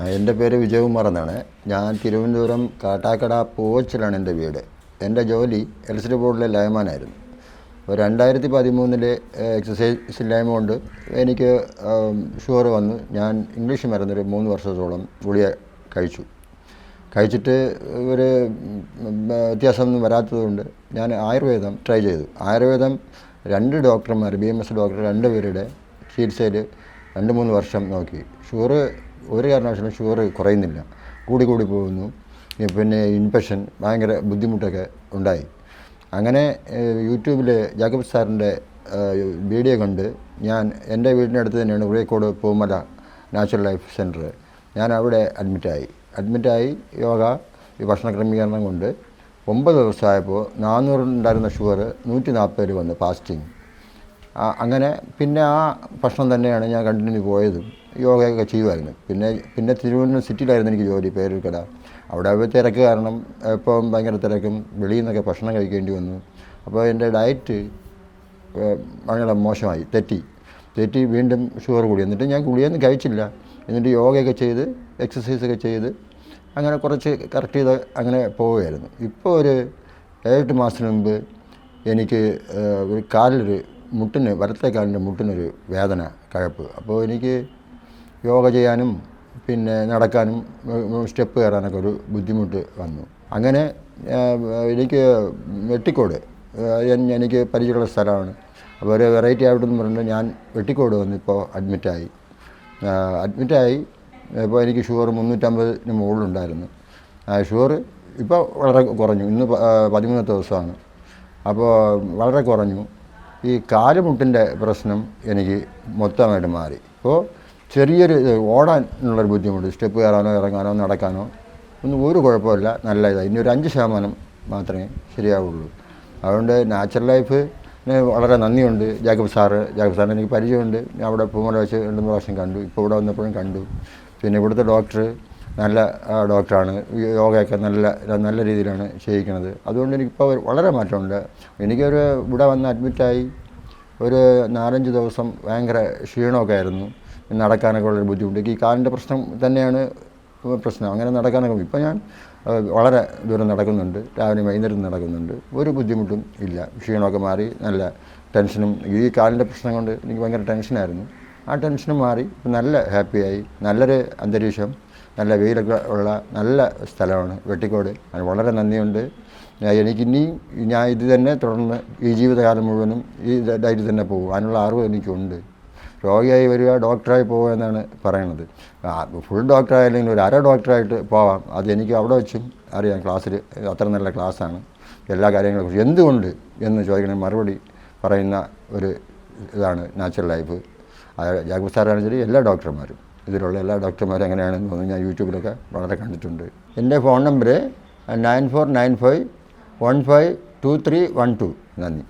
എന്റെ പേര് വിജയകുമാർ എന്നാണ്. ഞാൻ തിരുവനന്തപുരം കാട്ടാക്കട പോച്ചിലാണ് എന്റെ വീട്. എന്റെ ജോലി എലക്ട്രിസിറ്റി ബോർഡിലെ ലയമാനായിരുന്നു. അപ്പോൾ രണ്ടായിരത്തി പതിമൂന്നിൽ എക്സസൈസ് ഇല്ലായ്മ കൊണ്ട് എനിക്ക് ഷുഗർ വന്നു. ഞാൻ ഇംഗ്ലീഷ് മരുന്നൊരു മൂന്ന് വർഷത്തോളം ഗുളിക കഴിച്ചു. കഴിച്ചിട്ട് ഒരു വ്യത്യാസമൊന്നും വരാത്തതുകൊണ്ട് ഞാൻ ആയുർവേദം ട്രൈ ചെയ്തു. ആയുർവേദം രണ്ട് ഡോക്ടർമാർ ബി എം എസ് ഡോക്ടർ രണ്ട് പേരുടെ ചികിത്സയിൽ രണ്ട് മൂന്ന് വർഷം നോക്കി. ഷുഗർ ഒരു കാരണവശാലും ഷുഗർ കുറയുന്നില്ല. കൂടി കൂടി പോകുന്നു. പിന്നെ ഇൻഫെക്ഷൻ ഭയങ്കര ബുദ്ധിമുട്ടൊക്കെ ഉണ്ടായി. അങ്ങനെ യൂട്യൂബിൽ ജാക്കബ് സാറിന്റെ വീഡിയോ കണ്ട് ഞാൻ എന്റെ വീടിന്റെ അടുത്ത് തന്നെയാണ് Uriyakode Poomala natural life centre ഞാൻ അവിടെ അഡ്മിറ്റായി. അഡ്മിറ്റായി യോഗ ഈ ഭക്ഷണ ക്രമീകരണം കൊണ്ട് ഒമ്പത് ദിവസമായപ്പോൾ നാനൂറുണ്ടായിരുന്ന ഷുഗർ നൂറ്റി നാൽപ്പതിൽ വന്നു ഫാസ്റ്റിംഗ്. ആ, അങ്ങനെ പിന്നെ ആ ഭക്ഷണം തന്നെയാണ് ഞാൻ കണ്ടിന്യൂ പോയതും. യോഗയൊക്കെ ചെയ്യുമായിരുന്നു. പിന്നെ പിന്നെ തിരുവനന്തപുരം സിറ്റിയിലായിരുന്നു എനിക്ക് ജോലി പേരൂർക്കട. അവിടെ തിരക്ക് കാരണം ഇപ്പം ഭയങ്കര തിരക്കും വെളിയിൽ നിന്നൊക്കെ ഭക്ഷണം കഴിക്കേണ്ടി വന്നു. അപ്പോൾ എന്റെ ഡയറ്റ് ഭയങ്കര മോശമായി തെറ്റി. തെറ്റി വീണ്ടും ഷുഗർ കൂടി. എന്നിട്ട് ഞാൻ ഗുളിയൊന്നും കഴിച്ചില്ല. എന്നിട്ട് യോഗയൊക്കെ ചെയ്ത് എക്സസൈസൊക്കെ ചെയ്ത് അങ്ങനെ കുറച്ച് കറക്റ്റ് ചെയ്ത് അങ്ങനെ പോവുകയായിരുന്നു. ഇപ്പോൾ ഒരു ഏഴെട്ട് മാസത്തിന് മുമ്പ് എനിക്ക് ഒരു കാലിലൊരു മുട്ടിന് വലത്തെ കാലിന്റെ മുട്ടിനൊരു വേദന കഴപ്പ്. അപ്പോൾ എനിക്ക് യോഗ ചെയ്യാനും പിന്നെ നടക്കാനും സ്റ്റെപ്പ് കയറാനൊക്കെ ഒരു ബുദ്ധിമുട്ട് വന്നു. അങ്ങനെ എനിക്ക് വെട്ടിക്കോട് എനിക്ക് പരിചയമുള്ള സ്ഥലമാണ്. അപ്പോൾ ഒരു വെറൈറ്റി ആയിട്ടെന്ന് പറഞ്ഞിട്ട് ഞാൻ വെട്ടിക്കോട് വന്ന് ഇപ്പോൾ അഡ്മിറ്റായി അഡ്മിറ്റായി ഇപ്പോൾ എനിക്ക് ഷുഗർ മുന്നൂറ്റമ്പതിന് മുകളിലുണ്ടായിരുന്നു. ഷുഗർ ഇപ്പോൾ വളരെ കുറഞ്ഞു. ഇന്ന് പതിമൂന്നത്തെ ദിവസമാണ്. അപ്പോൾ വളരെ കുറഞ്ഞു. ഈ കാലുമുട്ടിന്റെ പ്രശ്നം എനിക്ക് മൊത്തമായിട്ട് മാറി. ഇപ്പോൾ ചെറിയൊരു ഓടാനുള്ളൊരു ബുദ്ധിമുട്ട്. സ്റ്റെപ്പ് കയറാനോ ഇറങ്ങാനോ നടക്കാനോ ഒന്നും ഒരു കുഴപ്പമില്ല. നല്ല ഇതാണ് ഇനി ഒരു അഞ്ച് ശതമാനം മാത്രമേ ശരിയാവുള്ളൂ. അതുകൊണ്ട് നാച്ചുറൽ ലൈഫ് വളരെ നന്ദിയുണ്ട്. ജാക്കബ് സാറ് ജാക്കബ് സാറിന് എനിക്ക് പരിചയമുണ്ട്. ഞാൻ അവിടെ പൂമല വെച്ച് രണ്ട് മൂന്ന് പ്രാവശ്യം കണ്ടു. ഇപ്പോൾ ഇവിടെ വന്നപ്പോഴും കണ്ടു. പിന്നെ ഇവിടുത്തെ ഡോക്ടർ നല്ല ഡോക്ടറാണ്. യോഗയൊക്കെ നല്ല നല്ല രീതിയിലാണ് ചെയ്യിക്കുന്നത് അതുകൊണ്ട് എനിക്കിപ്പോൾ വളരെ മാറ്റമുണ്ട്. എനിക്കൊരു ഇവിടെ വന്ന് അഡ്മിറ്റായി ഒരു നാലഞ്ച് ദിവസം ഭയങ്കര ക്ഷീണമൊക്കെ ആയിരുന്നു. നടക്കാനൊക്കെ ഉള്ളൊരു ബുദ്ധിമുട്ട്. ഈ കാലിന്റെ പ്രശ്നം തന്നെയാണ് പ്രശ്നം. അങ്ങനെ നടക്കാനൊക്കെ ഇപ്പോൾ ഞാൻ വളരെ ദൂരം നടക്കുന്നുണ്ട്. രാവിലെ വൈകുന്നേരം നടക്കുന്നുണ്ട്. ഒരു ബുദ്ധിമുട്ടും ഇല്ല. ക്ഷീണമൊക്കെ മാറി നല്ല ടെൻഷനും ഈ കാലിന്റെ പ്രശ്നം കൊണ്ട് എനിക്ക് ഭയങ്കര ടെൻഷനായിരുന്നു. ആ ടെൻഷനും മാറി നല്ല ഹാപ്പിയായി. നല്ലൊരു അന്തരീക്ഷം നല്ല വെയിലൊക്കെ ഉള്ള നല്ല സ്ഥലമാണ് വെട്ടിക്കോട്. അതിന് വളരെ നന്ദിയുണ്ട്. ഞാൻ- എനിക്കിനി ഞാൻ ഇത് തന്നെ തുടർന്ന് ഈ ജീവിതകാലം മുഴുവനും ഈ ഡയറ്റ് തന്നെ പോകും. അതിനുള്ള അറിവ് എനിക്കുണ്ട്. രോഗിയായി വരിക ഡോക്ടറായി പോകുക എന്നാണ് പറയുന്നത് ഫുൾ ഡോക്ടറായില്ലെങ്കിൽ ഒരു അര ഡോക്ടറായിട്ട് പോവാം. അത് എനിക്ക് അവിടെ വെച്ചും അറിയാം. ക്ലാസ്സിൽ അത്ര നല്ല ക്ലാസ്സാണ്. എല്ലാ കാര്യങ്ങളെക്കുറിച്ച് എന്തുകൊണ്ട് എന്ന് ചോദിക്കണ മറുപടി പറയുന്ന ഒരു ഇതാണ് നാച്ചുറൽ ലൈഫ് അത് ജാഗ്രത സാറാണെന്ന് എല്ലാ ഡോക്ടർമാരും. ഇതിലുള്ള എല്ലാ ഡോക്ടർമാരും എങ്ങനെയാണെന്ന് തോന്നുന്നു. ഞാൻ യൂട്യൂബിലൊക്കെ വളരെ കണ്ടിട്ടുണ്ട്. എന്റെ phone number nine four nine five one five two three one two. നന്ദി.